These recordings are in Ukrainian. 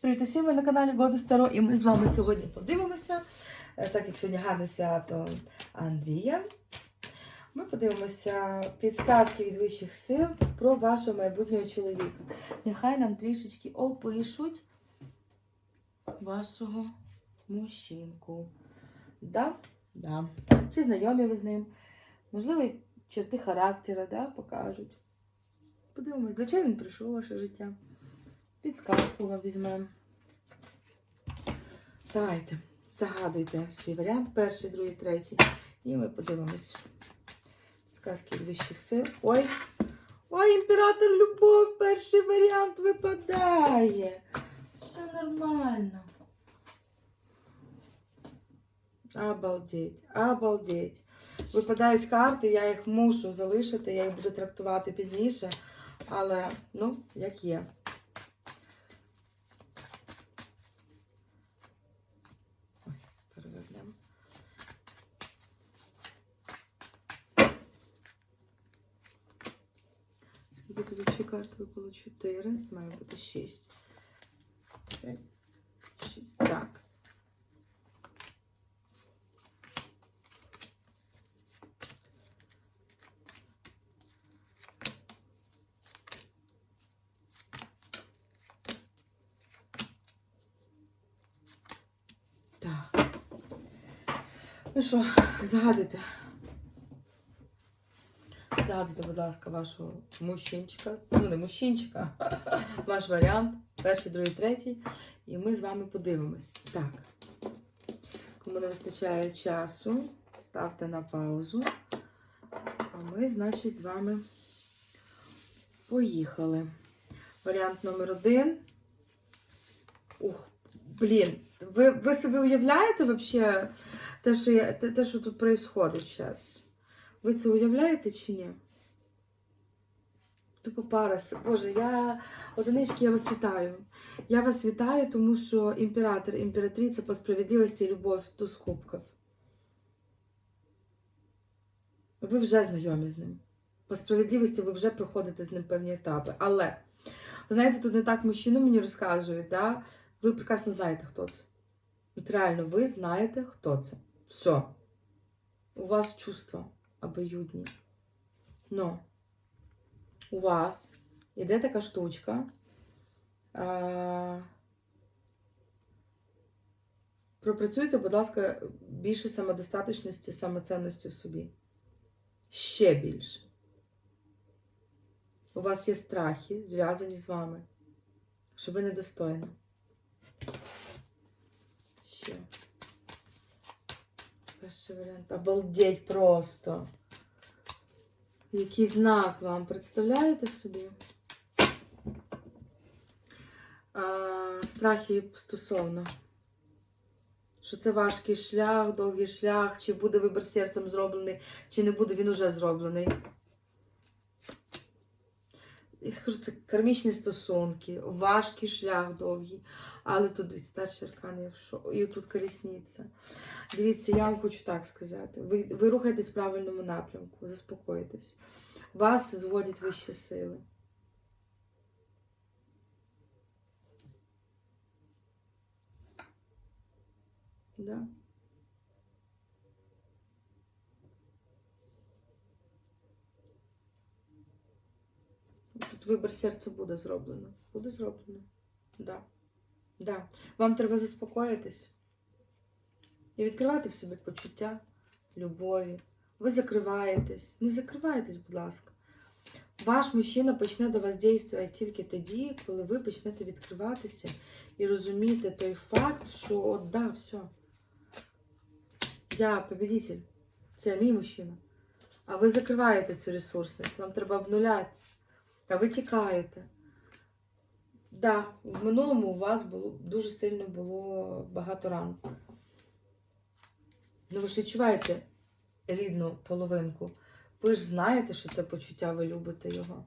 Привіт усім, ви на каналі Года Старо, і ми з вами сьогодні подивимося, е, так як сьогодні гарне свято Андрія. Ми подивимося підсказки від вищих сил про вашого майбутнього чоловіка. Нехай нам трішечки опишуть вашого мужчинку. Да? Да. Чи знайомі ви з ним? Можливо, черти характера да, покажуть. Подивимось, для чого він прийшов у ваше життя. Підсказку вам візьмемо. Давайте, загадуйте свій варіант, перший, другий, третій. І ми подивимось. Підсказки вищих сил. Ой! Ой, імператор Любов, перший варіант випадає. Все нормально. Обалдеть, обалдеть. Випадають карти, я їх мушу залишити, я їх буду трактувати пізніше. Але, ну, як є. Ой, перевернемо. Скільки тут взагалі карт випало? 4, має бути 6. 6. Так. Так. Ну що, загадуйте. Загадуйте, будь ласка, вашого мужчинчика. Ну, не мужчинчика, ваш варіант. Перший, другий, третій. І ми з вами подивимось. Так. Кому не вистачає часу, ставте на паузу. А ми, значить, з вами поїхали. Варіант номер один. Ух, блін. Ви, ви собі уявляєте вообще те, що, я, те, що тут происходить зараз? Ви це уявляєте чи ні? Тупо парас. Боже, я одинички, я вас вітаю. Я вас вітаю, тому що імператор, імператриця по справедливості і любов туз кубків. Ви вже знайомі з ним. По справедливості ви вже проходите з ним певні етапи. Але, знаєте, тут не так мужчину мені розказують, да? ви прекрасно знаєте, хто це. От реально, ви знаєте, хто це. Все. У вас чувства обоюдні. Но у вас іде така штучка. Пропрацюйте, будь ласка, більше самодостаточності, самоцінності в собі. Ще більше. У вас є страхи, зв'язані з вами, що ви недостойні. Ще. Перший варіант. Обалдеть просто. Який знак вам представляєте собі? А, страхи стосовно. Що це важкий шлях, довгий шлях, чи буде вибір серцем зроблений, чи не буде він уже зроблений. Я кажу, це кармічні стосунки, важкий шлях довгий. Але тут старший аркан, я в шо... і тут колісниця. Дивіться, я вам хочу так сказати. Ви, ви рухаєтесь в правильному напрямку, заспокойтесь. Вас зводять вищі сили. Да. Тут вибір серця буде зроблено. Буде зроблено. Да. Да. Вам треба заспокоїтись і відкривати в собі почуття любові. Ви закриваєтесь. Не закривайтесь, будь ласка. Ваш мужчина почне до вас діяти тільки тоді, коли ви почнете відкриватися і розуміти той факт, що от да, все. Я победитель. Це мій мужчина. А ви закриваєте цю ресурсність, вам треба обнулятися. А ви тікаєте. Да, в минулому у вас було дуже сильно було багато ран. Ну ви ж відчуваєте рідну половинку. Ви ж знаєте, що це почуття, ви любите його.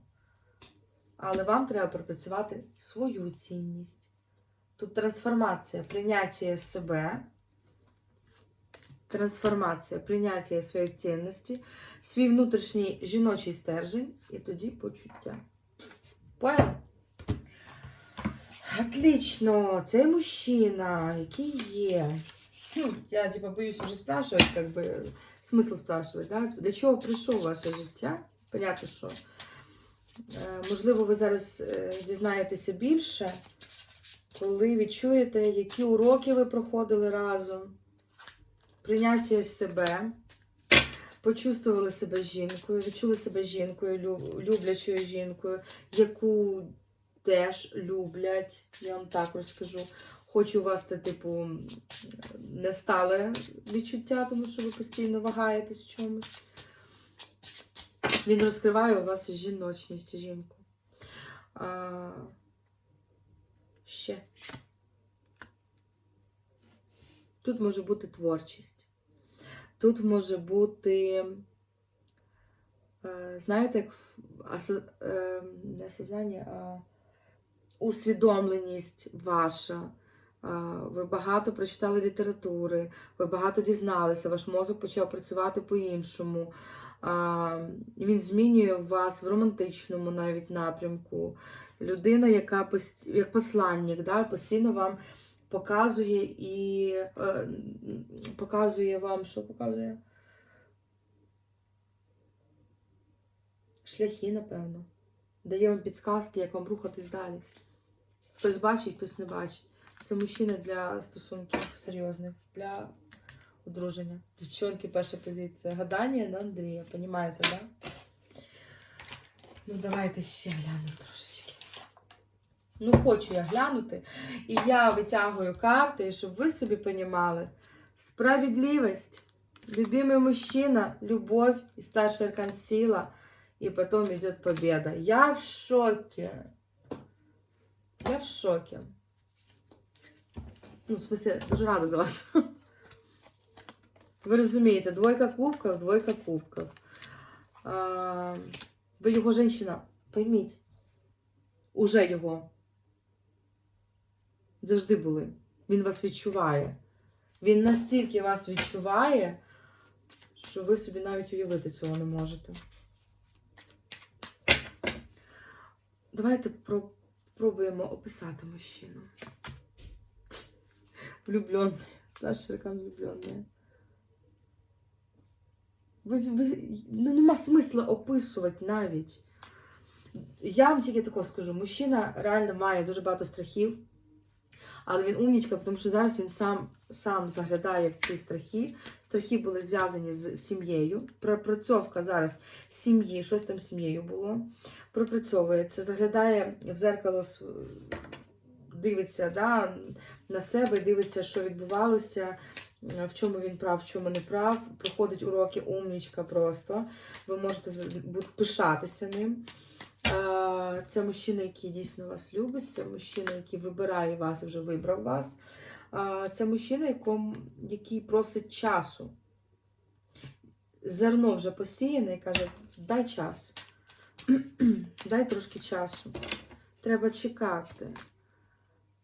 Але вам треба пропрацювати свою цінність. Тут трансформація, прийняття себе, трансформація, прийняття своєї цінності, свій внутрішній жіночий стержень і тоді почуття. Поняли? Отлично, цей мужчина, який є. Ну, я типа боюсь уже спрашивать, как бы смысл спрашивать, да? Для чого прийшов ваше життя? Понятно, що. Е, Можливо, ви зараз е, дізнаєтеся більше, коли відчуєте, які уроки ви проходили разом, прийняття себе, почувствували себе жінкою, відчули себе жінкою, люблячою жінкою, яку теж люблять. Я вам так розкажу. Хочу у вас це, типу, не стале відчуття, тому що ви постійно вагаєтесь в чомусь. Він розкриває у вас жіночність, жінку. А, ще. Тут може бути творчість. Тут може бути, е, знаєте, як е, не осознання, а усвідомленість ваша. Ви багато прочитали літератури, ви багато дізналися, ваш мозок почав працювати по-іншому. Він змінює вас в романтичному навіть напрямку. Людина, яка як посланник, да, постійно вам показує і е, показує вам, що показує? Шляхи, напевно. Дає вам підсказки, як вам рухатись далі. Хтось бачить, хтось не бачить. Це мужчина для стосунків серйозних, для одруження. Дівчонки, перша позиція. Гадання на Андрія, понімаєте, да? Ну, давайте ще глянемо трошечки. Ну, хочу я глянути. І я витягую карти, щоб ви собі понімали. Справедливість, любимый мужчина, любовь и старший аркан сила. И потом идет победа. Я в шоке. Я в шоке. Ну, в смысле, дуже рада за вас. Ви розумієте, двойка кубків, двойка кубків. А, ви його жінка, пойміть. Уже його. Завжди були. Він вас відчуває. Він настільки вас відчуває, що ви собі навіть уявити цього не можете. Давайте про- пробуємо описати мужчину. Влюблений. Старший аркан влюблений. Ви, ви, ну, нема смисла описувати навіть. Я вам тільки тако скажу: мужчина реально має дуже багато страхів, але він умнічка, тому що зараз він сам, сам заглядає в ці страхи. Страхи були зв'язані з сім'єю. Пропрацьовка зараз сім'ї, щось там з сім'єю було. Пропрацьовується, заглядає в зеркало, дивиться да, на себе, дивиться, що відбувалося, в чому він прав, в чому не прав. Проходить уроки умнічка просто. Ви можете пишатися ним. Е, Це мужчина, який дійсно вас любить, це мужчина, який вибирає вас вже вибрав вас. Е, Це мужчина, який просить часу. Зерно вже посіяне і каже: дай час. Дай трошки часу. Треба чекати.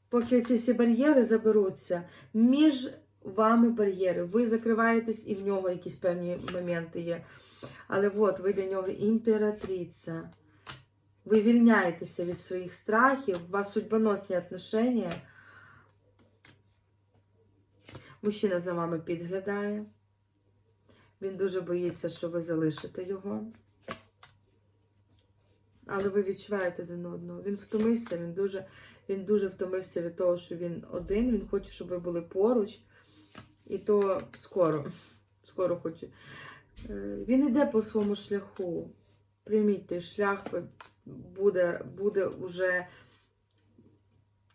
Поки ці всі бар'єри заберуться, між вами бар'єри. Ви закриваєтесь і в нього якісь певні моменти є. Але от ви для нього імператриця. Ви вільняєтеся від своїх страхів, у вас судьбоносні отношення. Мужчина за вами підглядає. Він дуже боїться, що ви залишите його. Але ви відчуваєте один одного. Він втомився, він дуже, він дуже втомився від того, що він один. Він хоче, щоб ви були поруч. І то скоро. Скоро хоче. Е, Він йде по своєму шляху. Прийміть той шлях, буде, буде уже.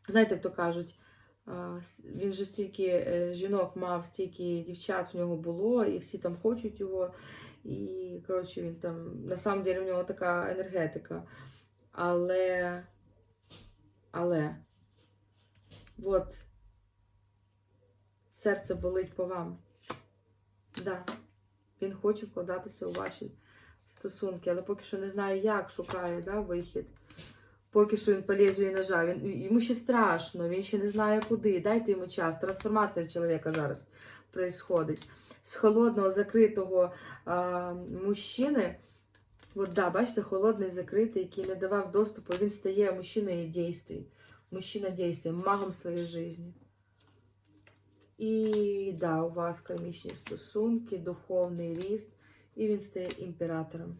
Знаєте, як то кажуть, він же стільки е, жінок мав, стільки дівчат в нього було, і всі там хочуть його. І, коротше, він там, на самом деле, у нього така енергетика. Але, але, от, серце болить по вам. Да, він хоче вкладатися у ваші стосунки, але поки що не знає, як шукає да, вихід. Поки що він по лезвію ножа. Він, йому ще страшно, він ще не знає куди. Дайте йому час. Трансформація в чоловіка зараз происходить. З холодного, закритого а, мужчини. От да, бачите, холодний, закритий, який не давав доступу, він стає мужчиною дійствій. Мужчина действия, магом своей жизни. І да, у вас кармічні стосунки, духовний ріст, і він стає імператором.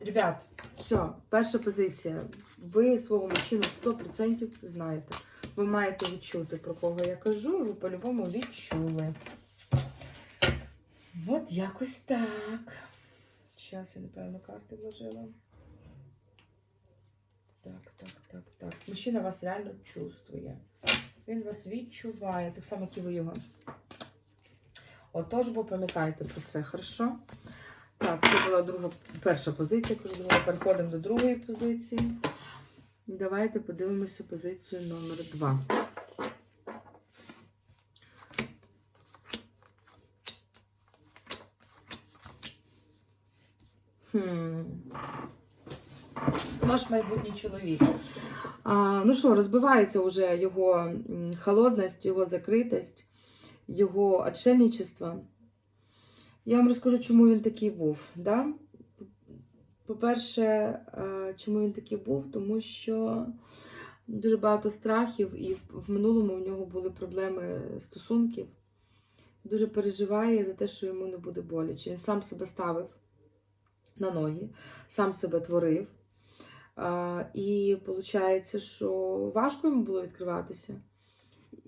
Ребят, все, перша позиція. Ви свого мужчину 100% знаєте. Ви маєте відчути, про кого я кажу, і ви по-любому відчули. От якось так. Зараз я неправильно карти вложила. Так, так, так, так. Мужчина вас реально чувствує. Він вас відчуває, так само, як і ви його. Отож, ви пам'ятаєте про це, хорошо? Так, це була друга, перша позиція, кажу, друга. Переходимо до другої позиції. Давайте подивимося позицію номер два. Хм. Ваш майбутній чоловік. А, ну що, розбивається вже його холодність, його закритість, його отшельничество. Я вам розкажу, чому він такий був. Да? По-перше, е, чому він такий був? Тому що дуже багато страхів, і в- минулому у нього були проблеми стосунків. Дуже переживає за те, що йому не буде боляче. Він сам себе ставив на ноги, сам себе творив. І виходить, що важко йому було відкриватися.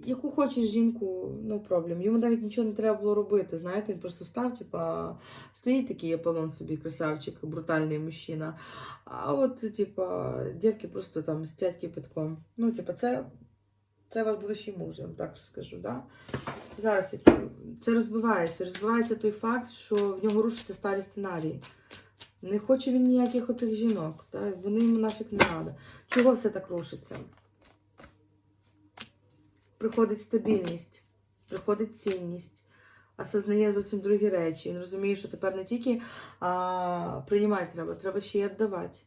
Яку хочеш жінку, ну проблем. Йому навіть нічого не треба було робити. Знаєте, він просто став, типа, стоїть такий Аполлон собі, красавчик, брутальний мужчина. А от, типа, дівки просто там стять кипятком. Ну, типа, це, це ваш будущий муж, я вам так розкажу. Да? Зараз це розбивається. Розбивається той факт, що в нього рушаться старі сценарії. Не хоче він ніяких оцих жінок. Та? Вони йому нафіг не треба. Чого все так рушиться? Приходить стабільність, приходить цінність, осознає зовсім другі речі. Він розуміє, що тепер не тільки а, приймати треба, треба ще й віддавати.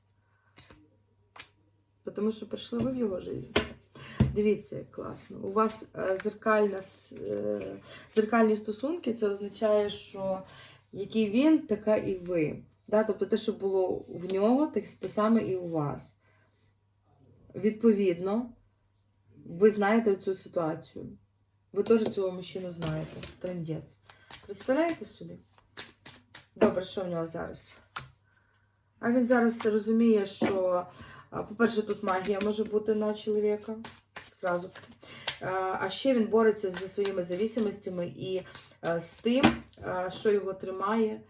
Тому що прийшли ви в його життя. Дивіться, як класно. У вас е, зеркальна, е, зеркальні стосунки, це означає, що який він, така і ви. Да? Тобто те, що було в нього, те, саме і у вас. Відповідно, ви знаєте цю ситуацію. Ви теж цього мужчину знаєте. Трендець. Представляєте собі? Добре, що в нього зараз? А він зараз розуміє, що, по-перше, тут магія може бути на чоловіка. Зразу. А ще він бореться зі своїми зависимостями і з тим, що його тримає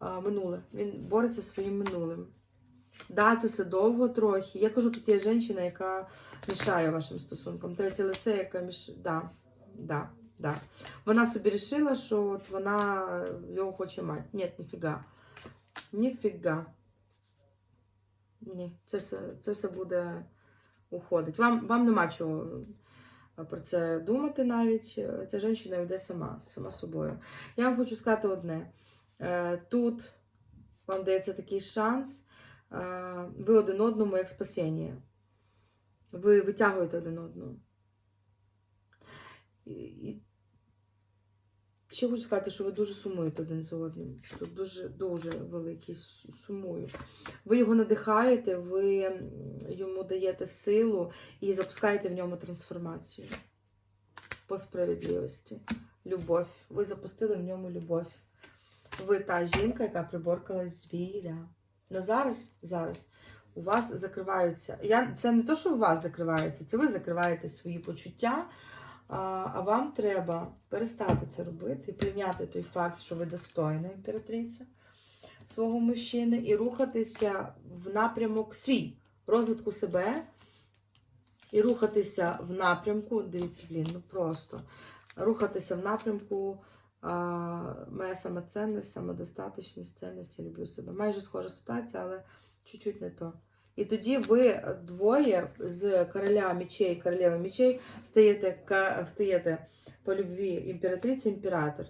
минуле. Він бореться зі своїм минулим. Да, це все довго трохи. Я кажу, тут є жінка, яка мішає вашим стосункам. Третє лице, яка міш... Да, да, да. Вона собі вирішила, що от вона його хоче мати. Ні, ніфіга. Ніфіга. Ні, це все, це все буде уходить. Вам, вам нема чого про це думати навіть. Ця жінка йде сама, сама собою. Я вам хочу сказати одне. Е, Тут вам дається такий шанс. Е, Ви один одному як спасіння. Ви витягуєте один одного. І, ще хочу сказати, що ви дуже сумуєте один з одним. Тут дуже дуже великий сумую. Ви його надихаєте, ви йому даєте силу і запускаєте в ньому трансформацію по справедливості. Любов. Ви запустили в ньому любов. Ви та жінка, яка приборкалась звіря. Ну зараз, зараз у вас закриваються. Я, це не то, що у вас закривається, це ви закриваєте свої почуття. А, а вам треба перестати це робити прийняти той факт, що ви достойна імператриця свого мужчини, і рухатися в напрямок свій розвитку себе, і рухатися в напрямку, дивіться, блін, ну просто рухатися в напрямку моя самоцінність, самодостаточність, цінність, я люблю себе. Майже схожа ситуація, але чуть-чуть не то. І тоді ви двоє з короля мечей королеви мечей стаєте, стаєте по любві імператриці імператор.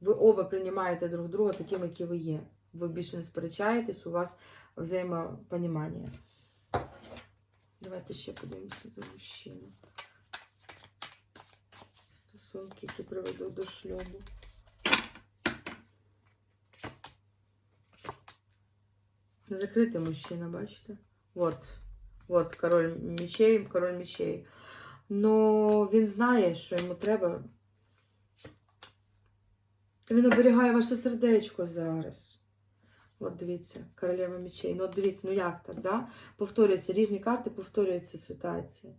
Ви оба приймаєте друг друга таким, які ви є. Ви більше не сперечаєтесь, у вас взаємопонімання. Давайте ще подивимося за мужчину. Стосунки, які приведуть до шлюбу. Закритий мужчина, бачите? От. От король мечей, король мечей. Ну, він знає, що йому треба. Він оберігає ваше сердечко зараз. От дивіться, королева мечей. Ну, от дивіться, ну як так, да? Повторюються різні карти, повторюється ситуація.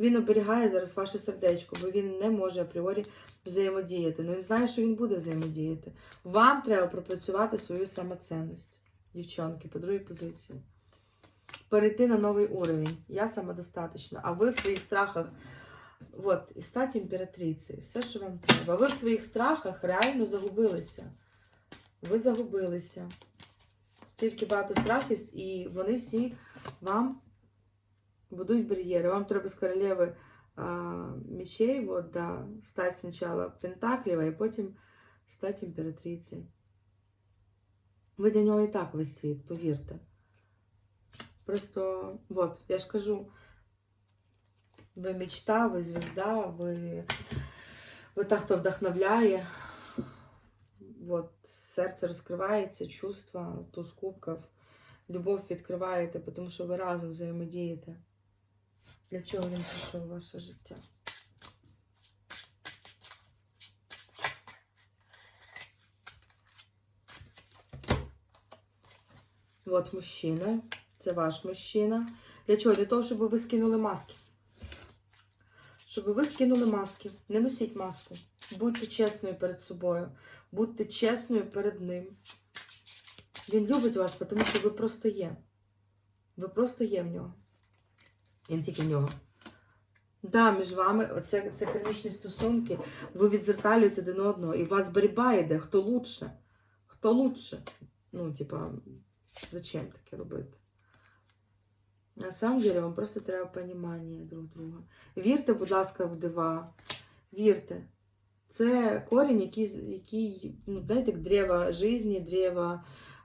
Він оберігає зараз ваше сердечко, бо він не може апріорі взаємодіяти. Ну він знає, що він буде взаємодіяти. Вам треба пропрацювати свою самоцінність, дівчонки, по другій позиції. Перейти на новий уровень. Я самодостаточна. А ви в своїх страхах. От, і стати імператрицею. Все, що вам треба. Ви в своїх страхах реально загубилися. Ви загубилися. Стільки багато страхів, і вони всі вам будуть бар'єри. Вам треба з королеви мечей, вот, да, стати спочатку Пентаклєва, і потім стати імператрицею. Ви для нього і так весь світ, повірте. Просто, от, я ж кажу, ви мечта, ви звізда, ви, ви та, хто вдохновляє. От, серце розкривається, чувства, туз кубків, любов відкриваєте, тому що ви разом взаємодієте. Для чого він прийшов у ваше життя? От мужчина. Це ваш мужчина. Для чого? Для того, щоб ви скинули маски. Щоб ви скинули маски. Не носіть маску. Будьте чесною перед собою. Будьте чесною перед ним. Він любить вас, тому що ви просто є. Ви просто є в нього. Тільки нього. Да, між вами оце, це кармічні стосунки. Ви відзеркалюєте один одного, і у вас боротьба йде, хто лучше. Хто лучше. Ну, типа, зачем таке робити? На самом деле, вам просто треба понімання друг друга. Вірте, будь ласка, в дива. Вірте. Це корінь, який, який ну, знаєте, древо житті, древо.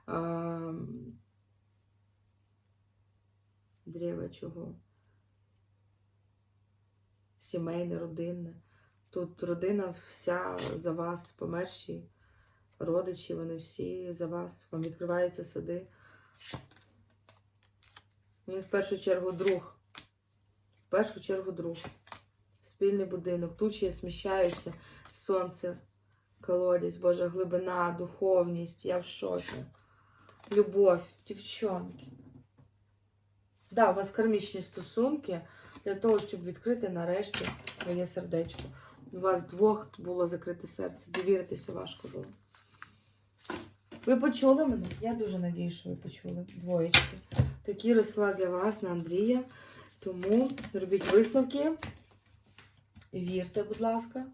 А, древо чого? Сімейне, родинне. Тут родина вся за вас, померші, родичі, вони всі за вас. Вам відкриваються сади. Він в першу чергу друг. В першу чергу друг. Спільний будинок. Тучі сміщаються. Сонце, колодязь, Божа глибина, духовність. Я в шоці. Любов, дівчонки. Да, у вас кармічні стосунки для того, щоб відкрити нарешті своє сердечко. У вас двох було закрите серце. Довіритися важко було. Ви почули мене? Я дуже надію, що ви почули. Двоєчки. Такий розклад для вас на Андрія. Тому робіть висновки. Вірте, будь ласка.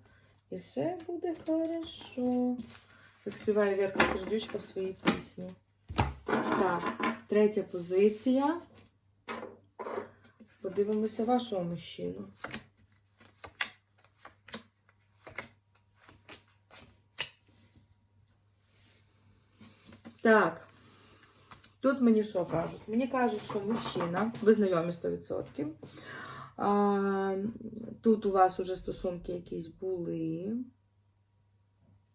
І все буде хорошо. Як співає Вірка Сердючка в своїй пісні. Так, третя позиція. Подивимося вашого мужчину. Так. Тут мені що кажуть? Мені кажуть, що мужчина, ви знайомі 100%. А, тут у вас уже стосунки якісь були,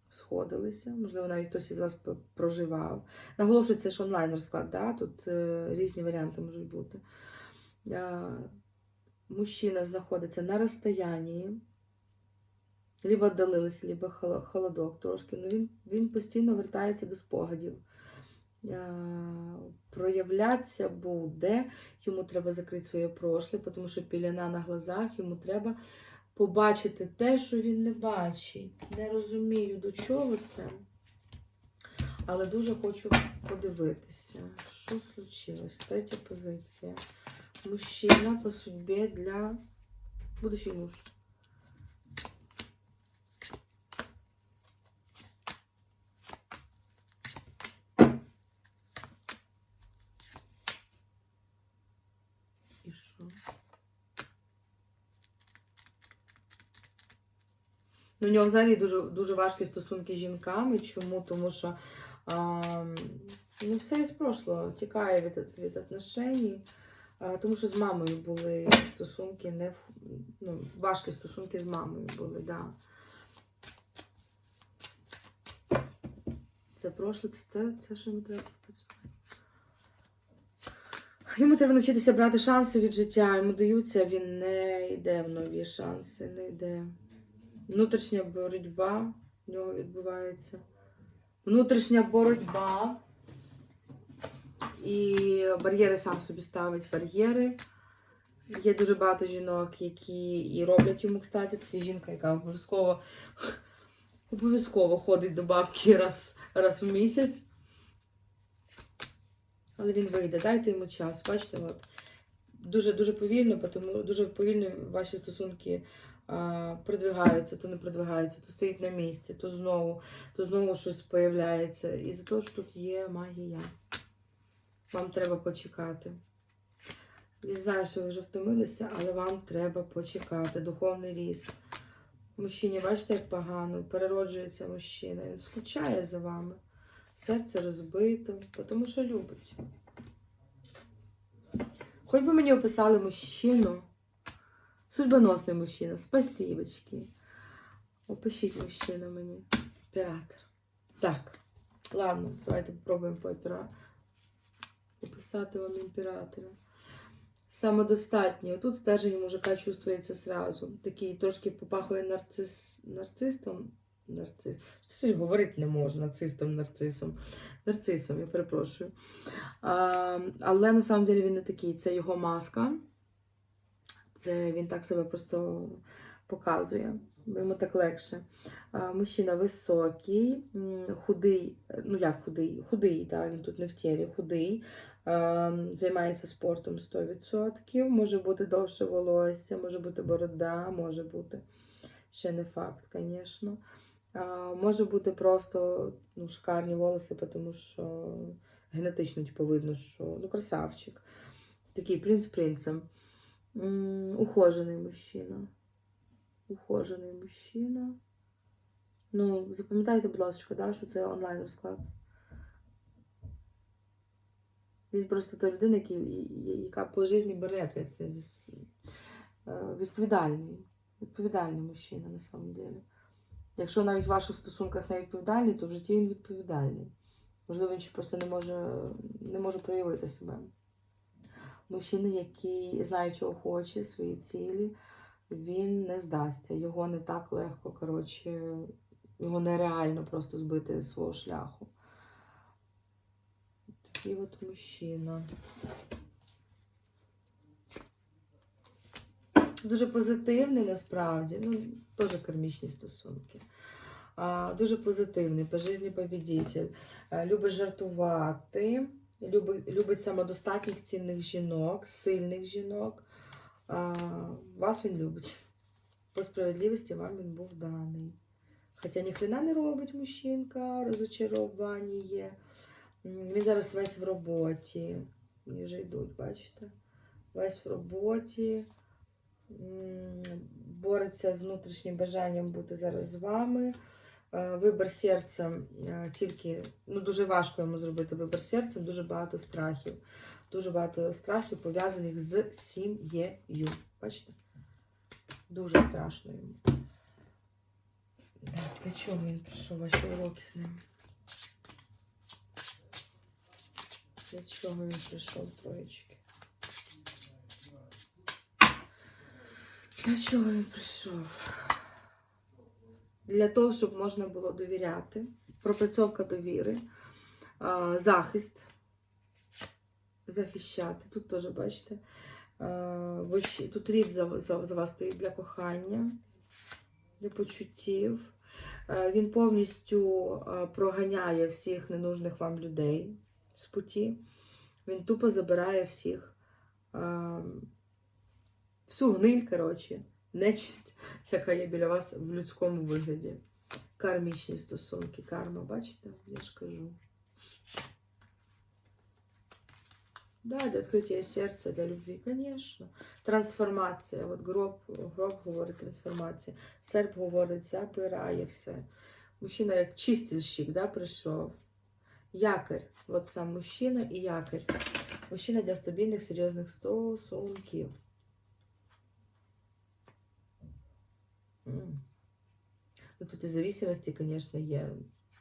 сходилися. Можливо, навіть хтось із вас проживав. Наголошую, це ж онлайн розклад, да? тут е, різні варіанти можуть бути. А, мужчина знаходиться на розстоянні. Либо віддалилися, либо холодок трошки. Ну, він, він постійно вертається до спогадів. Е, проявлятися буде, йому треба закрити своє прошле, тому що піляна на глазах, йому треба побачити те, що він не бачить. Не розумію, до чого це. Але дуже хочу подивитися, що случилось. Третя позиція. Мужчина по судьбі для будущий муж. Ну, у нього взагалі дуже, дуже важкі стосунки з жінками. Чому? Тому що а, ну, все із прошлого тікає від, від отношень. Тому що з мамою були стосунки, не ну, важкі стосунки з мамою були, да. Це прошле, це, це що ми треба працювати. Йому треба навчитися брати шанси від життя, йому даються, він не йде в нові шанси, не йде. Внутрішня боротьба в нього відбувається. Внутрішня боротьба. І бар'єри сам собі ставить бар'єри. Є дуже багато жінок, які і роблять йому, кстати. Тут є жінка, яка обов'язково обов'язково ходить до бабки раз, раз в місяць. Але він вийде, дайте йому час. Бачите, от. Дуже дуже повільно, тому дуже повільно ваші стосунки а, продвигаються, то не продвигаються, то стоїть на місці, то знову, то знову щось появляється. І за того, що тут є магія. Вам треба почекати. Він знає, що ви вже втомилися, але вам треба почекати. Духовний ріст. Мужчині, бачите, як погано, перероджується мужчина. Він скучає за вами. Серце розбито, тому що любить. Хоч би мені описали мужчину. Судьбоносний мужчина. Спасибочки. Опишіть мужчину мені. Оператор. Так. Ладно, давайте попробуємо по опера... описати вам імператора. Самодостатній. Тут стежень мужика чувствується сразу. Такий трошки попахує нарцис... нарцистом. Нарцис. Що говорити не можу, нацистом, нарцисом. Нарцисом, я перепрошую. А, але на самом деле він не такий. Це його маска. Це він так себе просто показує. Йому так легше. Мужчина високий, худий, ну як худий? Худий, так, він тут не в тілі, худий. Займається спортом 100%. Може бути довше волосся, може бути борода, може бути. Ще не факт, звісно. Може бути просто ну, шикарні волоси, тому що генетично типу, видно, що ну, красавчик. Такий принц принцем. Ухожений мужчина. Ухожений мужчина. Ну, запам'ятайте, будь ласка, да, що це онлайн розклад. Він просто та людина, яка по житті бере відповідальність. Е, Відповідальний. Відповідальний мужчина, на самом деле. Якщо навіть в ваших стосунках не відповідальний, то в житті він відповідальний. Можливо, він ще просто не може, не може проявити себе. Мужчина, який знає, чого хоче, свої цілі, він не здасться. Його не так легко, коротше, його нереально просто збити з свого шляху. Такий от мужчина. Дуже позитивний насправді. Ну, теж кармічні стосунки. А, дуже позитивний, по житті побідитель. А, любить жартувати, любить, любить самодостатніх цінних жінок, сильних жінок. Вас він любить. По справедливості вам він був даний. Хоча ніхрена не робить мужчинка, розочарування. Він зараз весь в роботі. Мені вже йдуть, бачите? Весь в роботі. Бореться з внутрішнім бажанням бути зараз з вами. Е, Вибір серцем е, тільки ну дуже важко йому зробити вибір серцем, дуже багато страхів. Дуже багато страхів пов'язаних з сім'єю. Бачите? Дуже страшно йому. Для чого він прийшов ваші уроки з ним? Для чого він прийшов троєчки? Для чого він прийшов? Для того, щоб можна було довіряти, пропрацьовка довіри, захист, захищати. Тут теж, бачите, тут рід за, за, за вас стоїть для кохання, для почуттів. Е, Він повністю проганяє всіх ненужних вам людей з путі. Він тупо забирає всіх. всю гниль, коротше, нечисть, яка є біля вас в людському вигляді. Кармічні стосунки, карма, бачите? Я ж кажу. Да, для відкриття серця, для любві, звісно. Трансформація. От гроб, гроб говорить трансформація. Серп говорить, забирає все. Мужчина як чистильщик, да, прийшов. Якорь. От сам мужчина і якорь. Мужчина для стабільних, серйозних стосунків. Ну, тут і зависимості, звісно, є,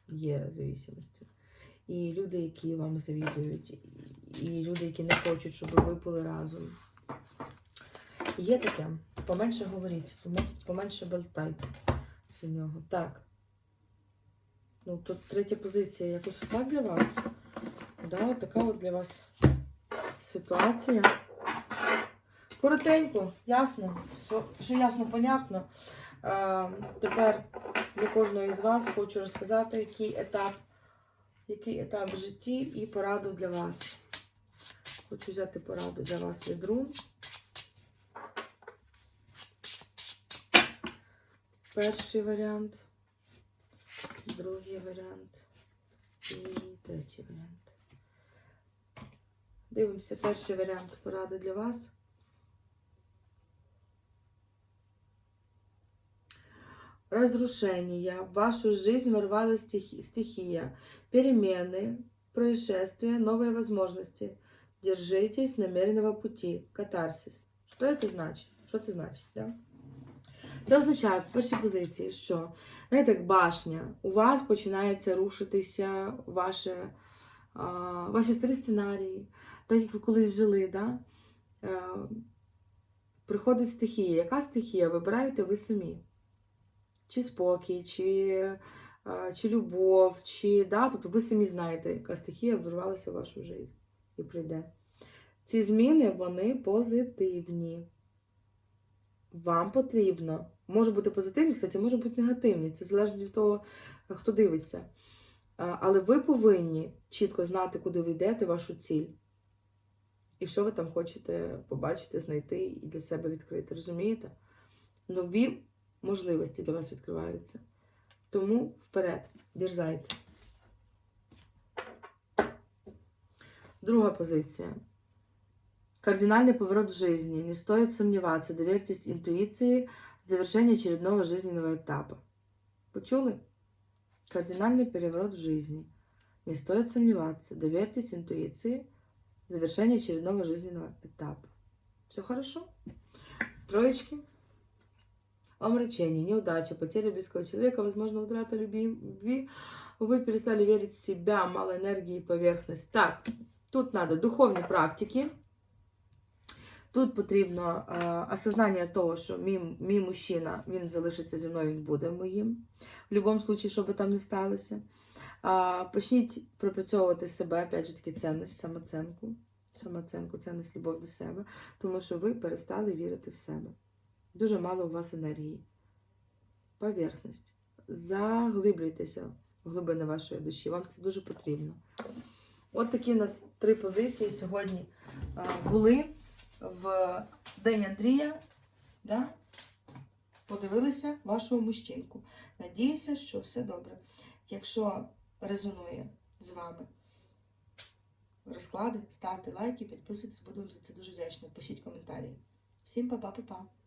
є зависимості. І люди, які вам завідують, і- люди, які не хочуть, щоб ви були разом. Є таке. Поменше говоріть, поменше болтайте за нього. Так. Ну, тут третя позиція якось так для вас. Да, така от для вас ситуація. Коротенько, ясно, все, все ясно, понятно. Е, тепер для кожного із вас хочу розказати, який етап, який етап в житті і пораду для вас. Хочу взяти пораду для вас від рун. Перший варіант, другий варіант і третій варіант. Дивимося, перший варіант поради для вас. Разрушение. В вашу жизнь ворвалась стихи- стихия. Перемены, происшествия, новые возможности. Держитесь намеренного пути. Катарсис. Що це значить? Що це значить? Да? Це означає в першій позиції, що знаєте, як башня, у вас починається рушитися ваше, а, ваші старі сценарії, так як ви колись жили. Да? Е, приходить стихія. Яка стихія? Вибираєте ви самі. Чи спокій, чи, чи любов, чи да? тобто ви самі знаєте, яка стихія вирвалася в вашу життя і прийде. Ці зміни вони позитивні. Вам потрібно. Може бути позитивні, кстати, може бути негативні. Це залежить від того, хто дивиться. Але ви повинні чітко знати, куди ви йдете, вашу ціль. І що ви там хочете побачити, знайти і для себе відкрити. Розумієте? Нові можливості для вас відкриваються. Тому вперед, дерзайте. Друга позиція. Кардинальный поворот в жизни. Не стоит сомневаться. Доверьтесь интуиции. Завершение очередного жизненного этапа. Почули? Кардинальный переворот в жизни. Не стоит сомневаться. Доверьтесь интуиции. Завершение очередного жизненного этапа. Все хорошо? Троечки. Омрачение, неудача, потеря близкого человека, возможно, утрата любви. Вы перестали верить в себя, мало энергии и поверхность. Так, тут надо духовні практики. Тут потрібно е, осознання того, що мій, мій мужчина він залишиться зі мною, він буде моїм. В будь-якому випадку, що би там не сталося. А, почніть пропрацьовувати себе, опять же таки, цінність, самооценку. Самооценку, цінність, любов до себе, тому що ви перестали вірити в себе. Дуже мало у вас енергії. Поверхність. Заглиблюйтеся в глибини вашої душі. Вам це дуже потрібно. От такі у нас три позиції сьогодні були в День Андрія. Да? Подивилися вашу мужчинку. Надіюся, що все добре. Якщо резонує з вами розклади, ставте лайки, підписуйтесь, вам за це дуже вдячна. Пишіть коментарі. Всім па-па-па-па.